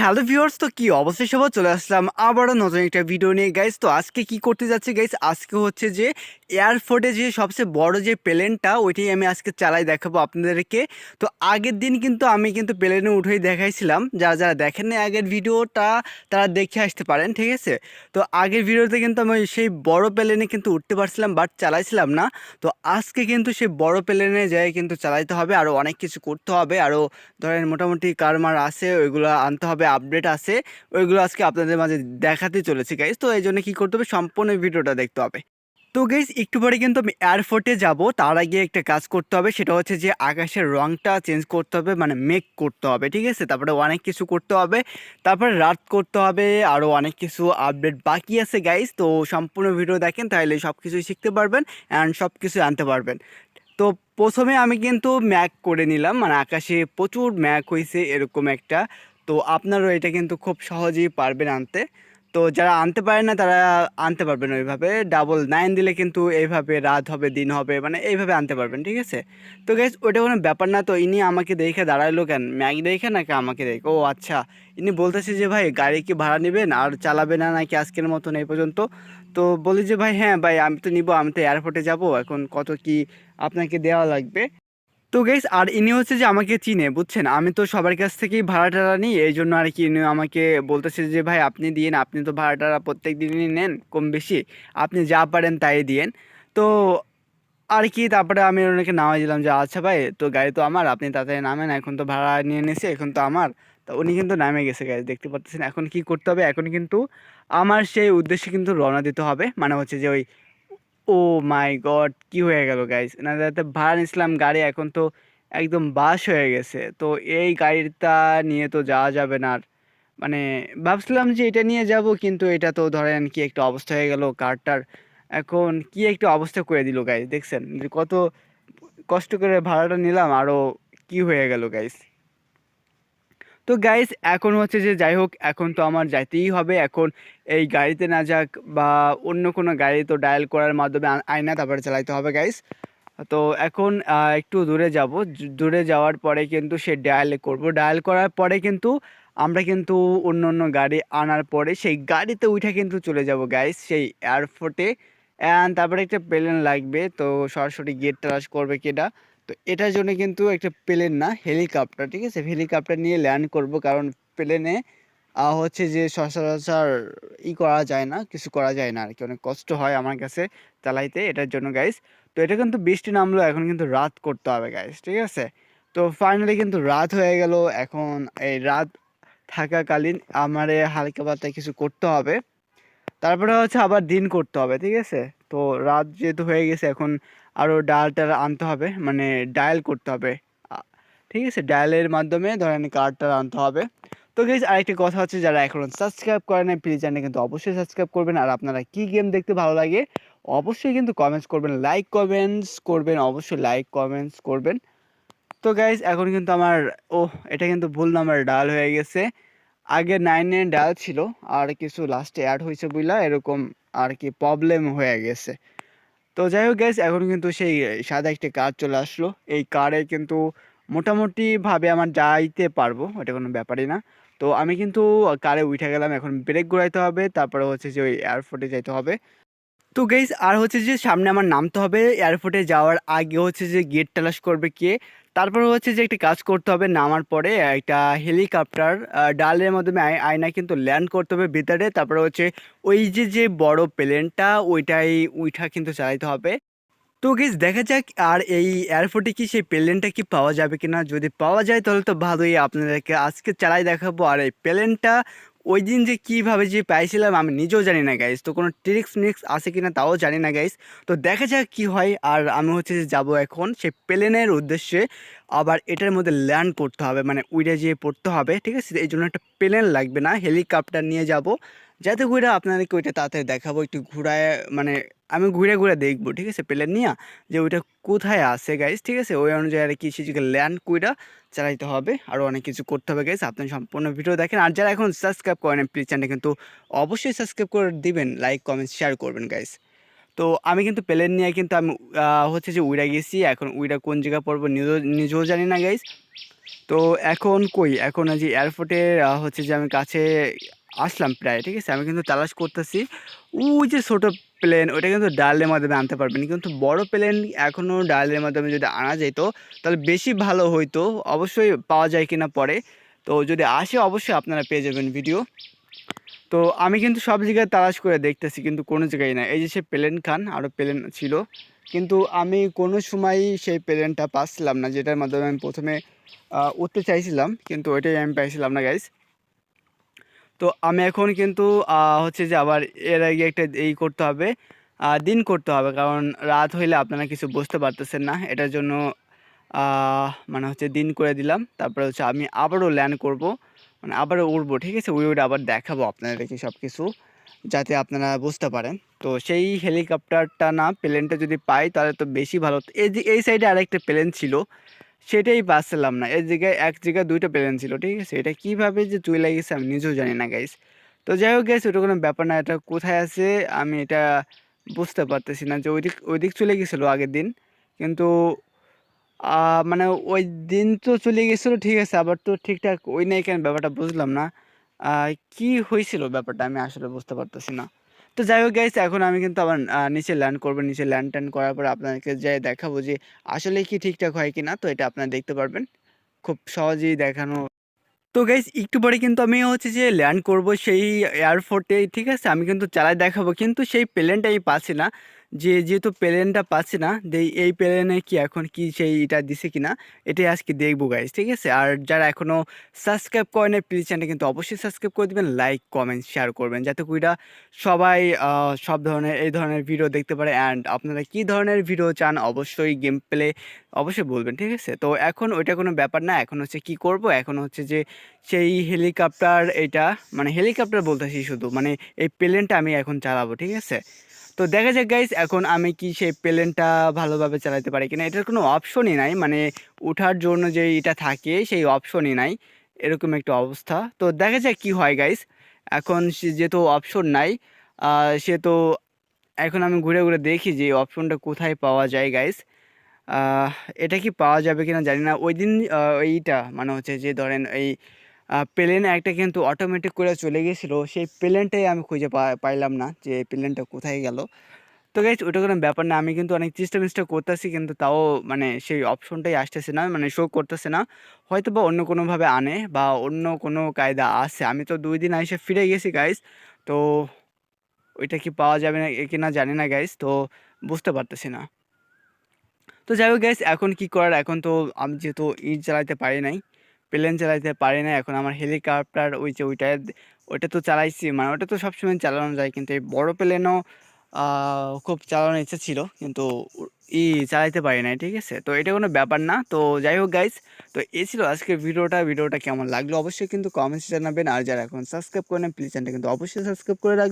Hello viewers, তো কি অবশ্যই সবাই চলে আসলাম আবারও নতুন একটা ভিডিও নিয়ে। গাইস তো আজকে কি করতে যাচ্ছে? গাইস আজকে হচ্ছে যে এয়ারফোর্টে যে সবচেয়ে বড় যে প্লেনটা, ওইটাই আমি আজকে চালাই দেখাবো আপনাদেরকে। তো আগের দিন কিন্তু আমি কিন্তু প্লেনে উঠেই দেখাইছিলাম। যারা যারা দেখেন না আগের ভিডিওটা, তারা দেখে আসতে পারেন, ঠিক আছে? তো আগের ভিডিওতে কিন্তু আমি সেই বড় প্লেনে কিন্তু উঠতে পারছিলাম বাট চালাইছিলাম না। তো আজকে কিন্তু সেই বড় প্লেনে যাই কিন্তু চালাইতে হবে। আরও অনেক কিছু করতে হবে। আরও ধরেন মোটামুটি কারমার আছে, ওইগুলো আনতে হবে। আপডেট আছে, ওইগুলো আজকে আপনাদের মাঝে দেখাতে চলেছি গাইজ তো এই জন্য কী করতে হবে? সম্পূর্ণ ভিডিওটা দেখতে হবে। তো গাইজ একটু পরে কিন্তু আমি এয়ারপোর্টে যাব। তার আগে একটা কাজ করতে হবে, সেটা হচ্ছে যে আকাশের রংটা চেঞ্জ করতে হবে মানে মেক করতে হবে, ঠিক আছে? তারপরে অনেক কিছু করতে হবে। তারপরে রাত করতে হবে আরও অনেক কিছু আপডেট বাকি আছে গাইজ তো সম্পূর্ণ ভিডিও দেখেন তাহলে সব কিছুই শিখতে পারবেন অ্যান্ড সব কিছু আনতে পারবেন। তো প্রথমে আমি কিন্তু ম্যাক করে নিলাম মানে আকাশে প্রচুর ম্যাক হয়েছে এরকম একটা। তো আপনারও এটা কিন্তু খুব সহজেই পারবেন আনতে। তো যারা আনতে পারে না, তারা আনতে পারবেন ওইভাবে। ডাবল নাইন দিলে কিন্তু এইভাবে রাত হবে, দিন হবে মানে এইভাবে আনতে পারবেন, ঠিক আছে? তো গ্যাস ওইটা কোনো ব্যাপার না। তো ইনি আমাকে দেখে দাঁড়াইলো কেন? ম্যাগ দেখে নাকি আমাকে দেখে? ও আচ্ছা ইনি বলতেছে যে, ভাই, গাড়ি কি ভাড়া নেবেন? আর চালাবে না নাকি আজকের মতন এই পর্যন্ত? তো বলি যে, ভাই হ্যাঁ ভাই, আমি তো নিব, আমি তো এয়ারপোর্টে যাব। এখন কত কি আপনাকে দেওয়া লাগবে? তো গেস আর ইনি হচ্ছে যে আমাকে চিনে, বুঝছেন? আমি তো সবার কাছ থেকেই ভাড়া টাড়া নিই, এই জন্য আর কি ইনি আমাকে বলতেছে যে, ভাই, আপনি দিন আপনি তো ভাড়া টাড়া প্রত্যেক দিনই নেন, কম বেশি। আপনি যা পারেন তাই দিয়েন। তো আর কি, তারপরে আমি ওনাকে নামাই দিলাম যে আচ্ছা ভাই, তো গাড়ি তো আমার, আপনি তাড়াতাড়ি নামেন, এখন তো ভাড়া নিয়ে নিয়েছি এখন তো আমার। তো উনি কিন্তু নামে গেছে গাড়ি দেখতে পাচ্ছেন এখন কি করতে হবে? এখন কিন্তু আমার সেই উদ্দেশ্যে কিন্তু রওনা দিতে হবে। মানে হচ্ছে যে ওই ও মাই গড, কি হয়ে গেল গাইস এনাদের ভাড়া নিয়েছিলাম গাড়ি এখন তো একদম বাস হয়ে গেছে। তো এই গাড়িটা নিয়ে তো যাওয়া যাবে না আর। মানে ভাবছিলাম যে এটা নিয়ে যাব, কিন্তু এটা তো ধরেন কি একটা অবস্থা হয়ে গেল কারটার। এখন কি একটা অবস্থা করে দিল গাইস দেখছেন কত কষ্ট করে ভাড়াটা নিলাম আরও কি হয়ে গেল গাইস তো গাইস এখন হচ্ছে যে যাই হোক, এখন তো আমার যাইতেই হবে। এখন এই গাড়িতে না যাক বা অন্য কোনো গাড়ি তো ডায়াল করার মাধ্যমে আয়না তারপরে চালাইতে হবে গাইস তো এখন একটু দূরে যাব। দূরে যাওয়ার পরে কিন্তু সে ডায়াল করব। ডায়াল করার পরে কিন্তু আমরা কিন্তু অন্য অন্য গাড়ি আনার পরে সেই গাড়িতে উঠে কিন্তু চলে যাব গাইস সেই এয়ারপোর্টে অ্যান্ড তারপরে একটা প্লেন লাগবে, তো সরাসরি গেট ট্রাস করবে কেটা তো এটার জন্য কিন্তু একটা প্লেন না, হেলিকপ্টার, ঠিক আছে? হেলিকপ্টার নিয়ে ল্যান্ড করব কারণ প্লেনে হচ্ছে যে সচরাচর ই করা যায় না, কিছু করা যায় না আর কি অনেক কষ্ট হয় আমার কাছে চালাইতে এটার জন্য গাইস তো এটা কিন্তু বৃষ্টি নামলো, এখন কিন্তু রাত করতে হবে গাইস ঠিক আছে? তো ফাইনালি কিন্তু রাত হয়ে গেল, এখন এই রাত থাকাকালীন আমারে হালকা পাতলা কিছু করতে হবে। তারপরে হচ্ছে আবার দিন করতে হবে, ঠিক আছে? তো রাত যেহেতু হয়ে গেছে, এখন আরও ডায়াল টাল আনতে হবে মানে ডায়াল করতে হবে। ঠিক আছে? ডায়ালের মাধ্যমে ধরেন কার্ডটা আনতে হবে। তো গেছ আরেকটি কথা হচ্ছে যারা এখন সাবস্ক্রাইব করে না প্লিজ চ্যানেল কিন্তু অবশ্যই সাবস্ক্রাইব করবেন। আর আপনারা কি গেম দেখতে ভালো লাগে, অবশ্যই কিন্তু কমেন্টস করবেন লাইক কমেন্টস করবেন, অবশ্যই লাইক কমেন্টস করবেন। তো গাইজ এখন কিন্তু আমার ও এটা কিন্তু ভুল নাম্বার ডাল হয়ে গেছে। আগে নাইন নাইন ডাল ছিল, আর কিছু লাস্টে অ্যাড হয়েছে বুঝলা এরকম আর কি প্রবলেম হয়ে গেছে। তো যাই হোক গ্যাস এখন কিন্তু সেই সাদা একটি কার চলে আসলো। এই কারে কিন্তু মোটামুটিভাবে আমার যাইতে পারব, ওটা কোনো ব্যাপারই না। তো আমি কিন্তু কারে উঠে গেলাম, এখন ব্রেক ঘোরাইতে হবে, তারপরে হচ্ছে যে ওই এয়ারপোর্টে যাইতে হবে। তো গাইজ আর হচ্ছে যে সামনে আমার নামতে হবে এয়ারপোর্টে যাওয়ার আগে হচ্ছে যে গেট তালাশ করবে কে? তারপর হচ্ছে যে একটা কাজ করতে হবে, নামার পরে একটা হেলিকপ্টার ডালের মাধ্যমে আয়- আয়না কিন্তু ল্যান্ড করতে হবে ভিতরে। তারপরে হচ্ছে ওই যে যে বড় প্লেনটা ওইটাই উইঠা কিন্তু চালাইতে হবে। তো গেস দেখা যাক, আর এই এয়ারপোর্টে কি সেই প্লেনটা কি পাওয়া যাবে কিনা? যদি পাওয়া যায়, তাহলে তো ভালোই। আপনাদেরকে আজকে চালাই দেখাবো, আর এই প্লেনটা ওই দিন যে কীভাবে যে পাইছিলাম, আমি নিজেও জানি না গাইস তো কোনো ট্রিক্স মিক্স আছে কিনা, তাও জানি না গাইস তো দেখা যাক কি হয়, আর আমি হচ্ছে যে যাব এখন সেই প্লেনের উদ্দেশ্যে। আবার এটার মধ্যে ল্যান্ড করতে হবে মানে উইডে যেয়ে পড়তে হবে, ঠিক আছে? এই জন্য একটা প্লেন লাগবে না হেলিকপ্টার নিয়ে যাব। যাতে করে আপনাদেরকে ওইটা তাড়াতাড়ি দেখাবো, একটু ঘুরায় মানে আমি ঘুরে ঘুরে দেখব, ঠিক আছে? প্লেন নিয়ে যে ওইটা কোথায় আছে গাইস ঠিক আছে? ওই অনুযায়ী আর কি সেদিকে ল্যান্ড কুইটা চালাইতে হবে। আরও অনেক কিছু করতে হবে গাইস আপনি সম্পূর্ণ ভিডিও দেখেন। আর যারা এখন সাবস্ক্রাইব করেন প্লিজ চ্যানেল কিন্তু অবশ্যই সাবস্ক্রাইব করে দিবেন। লাইক কমেন্ট শেয়ার করবেন গাইস তো আমি কিন্তু প্লেন নিয়ে কিন্তু আমি হচ্ছে যে উইরা গেছি। এখন উইরা কোন জায়গা পড়ব নিজেও নিজেও জানি না গাইস তো এখন কই? এখন যে এয়ারপোর্টে হচ্ছে যে আমি কাছে আসলাম প্রায়, ঠিক আছে? আমি কিন্তু তালাশ করতেছি। ওই যে ছোট প্লেন ওটা কিন্তু ডালের মাধ্যমে আনতে পারবেন। কিন্তু বড় প্লেন এখনও ডালের মাধ্যমে যদি আনা যেত, তাহলে বেশি ভালো হইতো। অবশ্যই পাওয়া যায় কিনা পরে। তো যদি আসে, অবশ্যই আপনারা পেয়ে যাবেন ভিডিও তো আমি কিন্তু সব জায়গায় তালাশ করে দেখতেছি, কিন্তু কোনো জায়গায় না। এই যে সে প্লেন খান আরও প্লেন ছিল। কিন্তু আমি কোনো সময়ই সেই প্লেনটা পাচ্ছিলাম না, যেটার মাধ্যমে আমি প্রথমে উঠতে চাইছিলাম। কিন্তু ওইটাই আমি পাইছিলাম না গাইজ তো আমি এখন কিন্তু হচ্ছে যে আবার এর আগে একটা এই করতে হবে দিন করতে হবে। কারণ রাত হইলে আপনারা কিছু বুঝতে পারতেছেন না। এটার জন্য মানে হচ্ছে দিন করে দিলাম। তারপরে হচ্ছে আমি আবারও ল্যান্ড করব। মানে আবারও উড়বো, ঠিক আছে? উড়ে উড়ে আবার দেখাবো আপনাদেরকে সব কিছু যাতে আপনারা বুঝতে পারেন। তো সেই হেলিকপ্টারটা না প্লেনটা যদি পাই, তাহলে তো বেশি ভালো। এই যে, এই সাইডে আরেকটা প্লেন ছিল। সেটাই পাচ্ছিলাম না। এই জায়গায়, এক জায়গায় দুইটা প্লেন ছিল, ঠিক আছে? এটা কীভাবে যে চলে গেছে আমি নিজেও জানি না গাইস তো যাই হোক গাইস ওটা কোনো ব্যাপার না, এটা কোথায় আছে আমি এটা বুঝতে পারতেছি না যে ওইদিক ওইদিক চলে গেছিল আগের দিন। কিন্তু মানে ওই দিন তো চলে গেছিল, ঠিক আছে? আবার তো ঠিকঠাক ওই নাই কেন ব্যাপারটা বুঝলাম না। কি হয়েছিল ব্যাপারটা আমি আসলে বুঝতে পারতেছি না। তো যাই হোক গাইস এখন আমি কিন্তু আবার নিচে ল্যান্ড করব। নিচে ল্যান্ড ট্যান্ড করার পর আপনাদেরকে যাই দেখাবো যে আসলে কি ঠিকঠাক হয় কি না তো এটা আপনারা দেখতে পারবেন। খুব সহজেই দেখানো। তো গাইস একটু পরে কিন্তু আমি হচ্ছে যে ল্যান্ড করব সেই এয়ারপোর্টে ঠিক আছে? আমি কিন্তু চালাই দেখাবো। কিন্তু সেই প্লেনটা আমি পাচ্ছি না। যে যেহেতু প্লেনটা পাচ্ছি না এই প্লেনে কি এখন কি সেই এটা দিছে কিনা, এটাই আজকে দেখব গাইস ঠিক আছে? আর যারা এখনও সাবস্ক্রাইব করেন প্লিজ চ্যানেলটা কিন্তু অবশ্যই সাবস্ক্রাইব করে দিবেন লাইক কমেন্ট শেয়ার করবেন, যাতে কুইটা সবাই সব ধরনের, এই ধরনের ভিডিও দেখতে পারে। অ্যান্ড আপনারা কি ধরনের ভিডিও চান, অবশ্যই গেম প্লে অবশ্যই বলবেন, ঠিক আছে? তো এখন ওইটা কোনো ব্যাপার না, এখন হচ্ছে কি করব? এখন হচ্ছে যে সেই হেলিকপ্টার এটা মানে হেলিকপ্টার বলতেছি শুধু মানে এই প্লেনটা আমি এখন চালাবো, ঠিক আছে? তো দেখা যাক গাইস এখন আমি কি সেই প্লেনটা ভালোভাবে চালাতে পারি কিনা? এটার কোনো অপশনই নাই মানে ওঠার জন্য যে এটা থাকে, সেই অপশনই নাই। এরকম একটা অবস্থা। তো দেখা যাক কি হয় গাইস এখন যেহেতু অপশন নাই সে তো এখন আমি ঘুরে ঘুরে দেখি যে অপশনটা কোথায় পাওয়া যায় গাইস এটা কি পাওয়া যাবে কিনা জানি না। ওই দিন এইটা মানে হচ্ছে যে ধরেন এই প্লেন একটা কিন্তু অটোমেটিক করে চলে গেছিল, সেই প্লেনটাই আমি খুঁজে পাইলাম না যে প্লেনটা কোথায় গেল। তো গাইজ ওটা কোনো ব্যাপার না, আমি কিন্তু অনেক চেষ্টা মেষ্টা করতেছি, কিন্তু তাও মানে সেই অপশনটাই আসতেছে না মানে শো করতেছে না। হয়তো বা অন্য কোনোভাবে আনে বা অন্য কোনো কায়দা আছে। আমি তো দুই দিন এসে ফিরে গেছি গাইজ তো ওইটা কি পাওয়া যাবে না কিনা জানি না গাইজ তো বুঝতে পারতেছি না। তো যাই হোক গাইস এখন কি করার? এখন তো আমি যেহেতু ইট চালাতে পারি নাই প্লেন চালাইতে পারি না এখন আমার হেলিকপ্টার ওই যে ওইটা ওইটা তো চালাইছি মানে ওটা তো সবসময় চালানো যায়। কিন্তু এই বড়ো প্লেনও খুব চালানোর ইচ্ছা ছিল। কিন্তু ই চালাইতে পারি নাই, ঠিক আছে? তো এটা কোনো ব্যাপার না। তো যাই হোক গাইস তো এ ছিল আজকের ভিডিওটা। ভিডিওটা কেমন লাগল অবশ্যই কিন্তু কমেন্টস জানাবেন। আর যারা এখন সাবস্ক্রাইব করেন প্লিজ চ্যানেলটা কিন্তু অবশ্যই সাবস্ক্রাইব করে রাখবেন